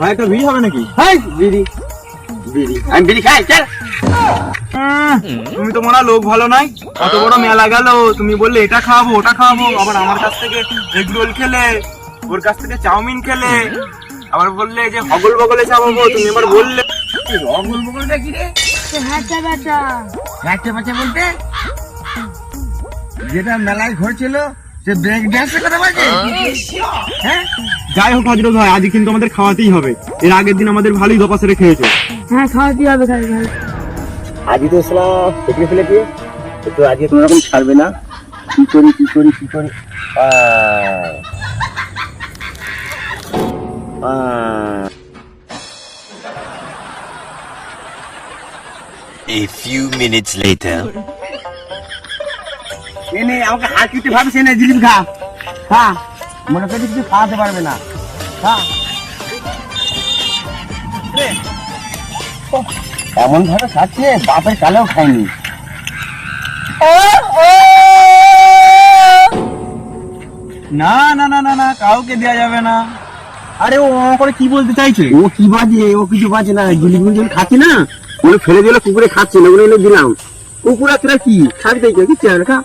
ভাই একটা বিড়ি হবে নাকি? হাই বিড়ি। বিড়ি। আমি বিড়ি খাই চল। তুমি তো মনে লোক ভালো নাই। অত বড় মেলা গেল তুমি বললে এটা খাওয়াবো ওটা খাওয়াবো। আবার আমার কাছ থেকে এগ রোল খেলে ওর কাছ থেকে চাউমিন খেলে। আবার বললে যে হগল বগলে চাপাবো তুমি এবার বললে অগুল বগুলটা কি রে? বাটা বাচ্চা বাচ্চা বলতে? যেটা মেলায় ঘুরছিল সে ব্রেক ড্যান্সের কথা বলছে হ্যাঁ। যাই হোক হজরত ভাই আজ কিন্তু আমাদের খাওয়াতেই হবে। এর আগের দিন আমাদের ভালোই দোপা সেরে খেয়েছে হ্যাঁ খাওয়াতে হবে খাই ভাই আজই তো ইসলাম ফেটে ফেলেছে তো আজকে কোনো রকম ছাড়বে না। কি করি কি করি কি করি। A few minutes later. এ নে আমাকে হাত ভাবিস এনে জিলিপ খা। খা। মনে করি কিছু খাওয়াতে পারবে না। খা। এমন ভাবে খাচ্ছে বাপের কালেও খায়নি। না না না না না কাউকে দেওয়া যাবে না। আরে ও করে কি বলতে চাইছে? ও কি বাজে ও কিছু বাজে না জিলিপ খাচ্ছে না? ওগুলো ফেলে দিলে কুকুরে খাচ্ছে না ওগুলো এনে দিলাম। কুকুর তোরা কি? তাই কি চেয়ার খা